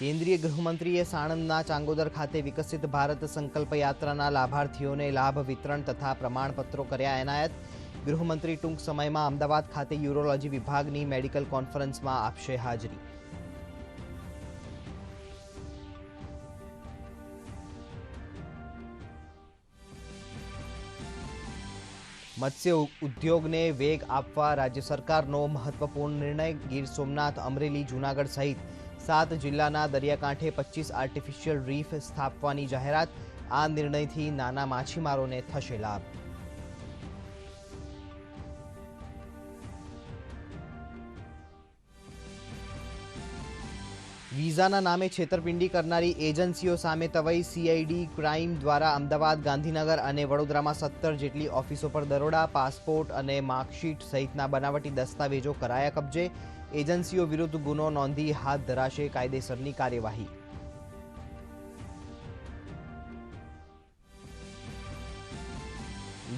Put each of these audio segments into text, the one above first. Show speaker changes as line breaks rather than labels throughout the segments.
કેન્દ્રીય ગૃહમંત્રીએ સાણંદના ચાંગોદર ખાતે વિકસિત ભારત સંકલ્પ યાત્રાના લાભાર્થીઓને લાભ વિતરણ તથા પ્રમાણપત્રો કર્યા. એનાયત ગૃહમંત્રી ટૂંક સમયમાં અમદાવાદ ખાતે યુરોલોજી વિભાગની મેડિકલ કોન્ફરન્સમાં આપશે હાજરી. મત્સ્ય ઉદ્યોગને વેગ આપવા રાજ્ય સરકારનો મહત્વપૂર્ણ નિર્ણય. ગીર સોમનાથ, અમરેલી, જૂનાગઢ સહિત સાત જિલ્લાના દરિયાકાંઠે પચીસ આર્ટિફિશિયલ રીફ સ્થાપવાની જાહેરાત. આ નિર્ણયથી નાના માછીમારોને થશે લાભ. વિઝાના નામે છેતરપિંડી કરનારી એજન્સીઓ સામે તવઈ સીઆઈડી ક્રાઇમ દ્વારા અમદાવાદ, ગાંધીનગર અને વડોદરામાં સત્તર જેટલી ઓફિસો પર દરોડા, પાસપોર્ટ અને માર્કશીટ સહિતના બનાવટી દસ્તાવેજો કરાયા કબજે. એજન્સીઓ વિરુદ્ધ ગુનો નોંધી હાથ ધરાશે કાયદેસરની કાર્યવાહી.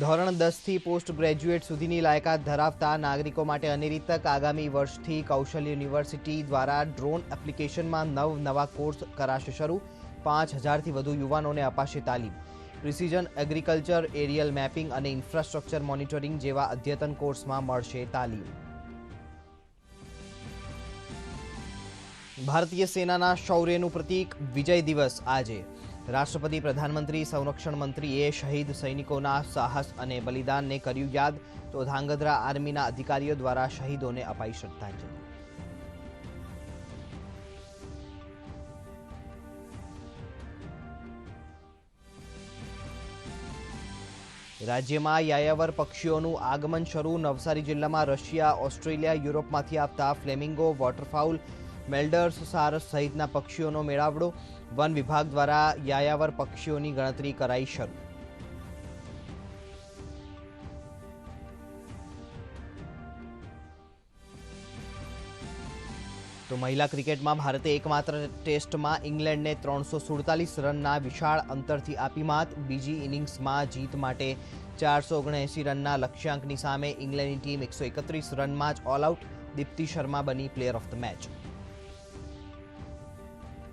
ધોરણ દસથી પોસ્ટ ગ્રેજ્યુએટ સુધીની લાયકાત ધરાવતા નાગરિકો માટે અનેરી આગામી વર્ષથી કૌશલ યુનિવર્સિટી દ્વારા ડ્રોન એપ્લિકેશનમાં નવ નવા કોર્સ કરાશે શરૂ. પાંચ હજારથી વધુ યુવાનોને અપાશે તાલીમ. પ્રિસિઝન એગ્રીકલ્ચર, એરિયલ મેપિંગ અને ઇન્ફ્રાસ્ટ્રક્ચર મોનિટરિંગ જેવા અદ્યતન કોર્સમાં મળશે તાલીમ. ભારતીય સેનાના શૌર્યનું પ્રતીક વિજય દિવસ આજે. રાષ્ટ્રપતિ, પ્રધાનમંત્રી, સંરક્ષણ મંત્રીએ શહીદ સૈનિકોના સાહસ અને બલિદાનને કર્યું યાદ તો ધાંગધ્રા આર્મીના અધિકારીઓ દ્વારા શહીદોને અપાઈ શ્રદ્ધાંજલિ. રાજ્યમાં યાયાવર પક્ષીઓનું આગમન શરૂ નવસારી જિલ્લામાં રશિયા, ઓસ્ટ્રેલિયા, યુરોપમાંથી આવતા ફ્લેમિંગો, વોટરફાઉલ મેલ્ડર્સ, સારસ સહિતના પક્ષીઓનો મેળાવડો વન વિભાગ દ્વારા યાયાવર પક્ષીઓની ગણતરી કરાઈ શરૂ. તો મહિલા ક્રિકેટમાં ભારતે એકમાત્ર ટેસ્ટમાં ઇંગ્લેન્ડને ત્રણસો સુડતાલીસ રનના વિશાળ અંતરથી આપી માત. બીજી ઇનિંગ્સમાં જીત માટે ચારસો ઓગણએંસી રનના લક્ષ્યાંકની સામે ઇંગ્લેન્ડની ટીમ એકસો એકત્રીસ રનમાં જ ઓલ આઉટ. દીપ્તિ શર્મા બની પ્લેયર ઓફ ધ મેચ.